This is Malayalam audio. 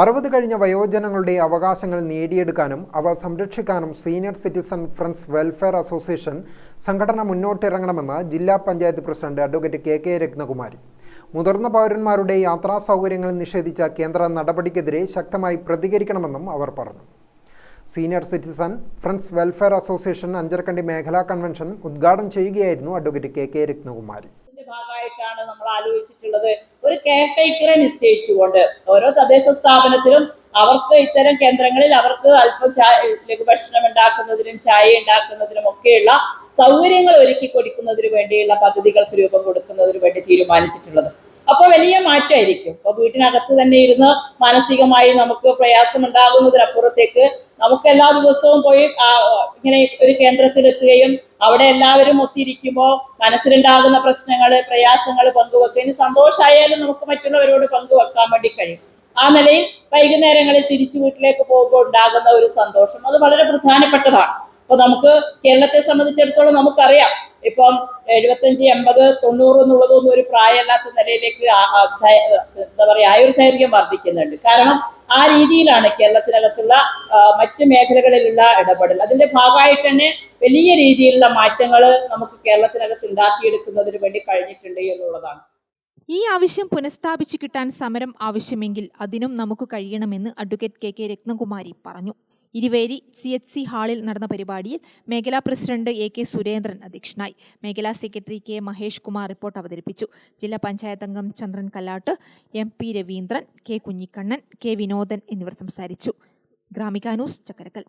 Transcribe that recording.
അറുപത് കഴിഞ്ഞ വയോജനങ്ങളുടെ അവകാശങ്ങൾ നേടിയെടുക്കാനും അവ സംരക്ഷിക്കാനും senior citizen friends welfare association സംഘടന മുന്നോട്ടിറങ്ങണമെന്ന് ജില്ലാ panchayat president advocate K K Ratnakumari. മുതിർന്ന പൗരന്മാരുടെ യാത്രാ സൗകര്യങ്ങൾ നിഷേധിച്ച കേന്ദ്ര നടപടിക്കെതിരെ ശക്തമായി പ്രതികരിക്കണമെന്നും അവർ പറഞ്ഞു. Senior citizen friends welfare association Anjarakandy മേഖലാ കൺവെൻഷൻ ഉദ്ഘാടനം ചെയ്യുകയായിരുന്നു അഡ്വക്കേറ്റ് കെ കെ രത്നകുമാരി. ഭാഗമായിട്ടാണ് നമ്മൾ ആലോചിച്ചിട്ടുള്ളത്. കെയർ ടേക്കറെ നിശ്ചയിച്ചുകൊണ്ട് ഓരോ തദ്ദേശ സ്ഥാപനത്തിലും അവർക്ക് ഇത്തരം കേന്ദ്രങ്ങളിൽ അവർക്ക് അല്പം ചായ ലഘുഭക്ഷണം ഉണ്ടാക്കുന്നതിനും ചായ ഉണ്ടാക്കുന്നതിനും ഒക്കെയുള്ള സൗകര്യങ്ങൾ ഒരുക്കി കൊടുക്കുന്നതിന് വേണ്ടിയുള്ള പദ്ധതികൾക്ക് രൂപം കൊടുക്കുന്നതിന് വേണ്ടി തീരുമാനിച്ചിട്ടുള്ളത്. അപ്പോൾ വലിയ മാറ്റമായിരിക്കും. അപ്പോൾ വീട്ടിനകത്ത് തന്നെ ഇരുന്ന് മാനസികമായി നമുക്ക് പ്രയാസം ഉണ്ടാകുന്നതിനപ്പുറത്തേക്ക് നമുക്ക് എല്ലാ ദിവസവും പോയി ഇങ്ങനെ ഒരു കേന്ദ്രത്തിലെത്തുകയും അവിടെ എല്ലാവരും ഒത്തിരിക്കുമ്പോൾ മനസ്സിലുണ്ടാകുന്ന പ്രശ്നങ്ങൾ പ്രയാസങ്ങൾ പങ്കുവെക്കുകയും സന്തോഷമായാലും നമുക്ക് മറ്റുള്ളവരോട് പങ്കുവെക്കാൻ വേണ്ടി കഴിയും. ആ നിലയിൽ വൈകുന്നേരങ്ങളിൽ തിരിച്ചു വീട്ടിലേക്ക് പോകുമ്പോൾ ഉണ്ടാകുന്ന ഒരു സന്തോഷം. അത് വളരെ പ്രധാനപ്പെട്ടതാണ്. അപ്പൊ നമുക്ക് കേരളത്തെ സംബന്ധിച്ചിടത്തോളം നമുക്കറിയാം. ഇപ്പം എഴുപത്തഞ്ച് എൺപത് തൊണ്ണൂറ് എന്നുള്ളതൊന്നും ഒരു പ്രായമല്ലാത്ത നിലയിലേക്ക് എന്താ പറയാ ആയുർദൈർഘ്യം വർദ്ധിക്കുന്നുണ്ട്. കാരണം ആ രീതിയിലാണ് കേരളത്തിനകത്തുള്ള മറ്റ് മേഖലകളിലുള്ള ഇടപെടൽ. അതിന്റെ ഭാഗമായിട്ട് തന്നെ വലിയ രീതിയിലുള്ള മാറ്റങ്ങൾ നമുക്ക് കേരളത്തിനകത്ത് ഉണ്ടാക്കിയെടുക്കുന്നതിന് വേണ്ടി കഴിഞ്ഞിട്ടുണ്ട് എന്നുള്ളതാണ്. ഈ ആവശ്യം പുനഃസ്ഥാപിച്ചു കിട്ടാൻ സമരം ആവശ്യമെങ്കിൽ അതിനും നമുക്ക് കഴിയണമെന്ന് അഡ്വക്കേറ്റ് കെ കെ രത്നകുമാരി പറഞ്ഞു. ഇരുവേരി സി എച്ച് സി ഹാളിൽ നടന്ന പരിപാടിയിൽ മേഖലാ പ്രസിഡന്റ് എ കെ സുരേന്ദ്രൻ അധ്യക്ഷനായി. മേഖലാ secretary K Mahesh Kumar report അവതരിപ്പിച്ചു. ജില്ലാ പഞ്ചായത്ത് അംഗം Chandran Kallat M P Raveendran K Kunhikannan K Vinodan എന്നിവർ സംസാരിച്ചു. ഗ്രാമിക ന്യൂസ് ചക്കരക്കൽ.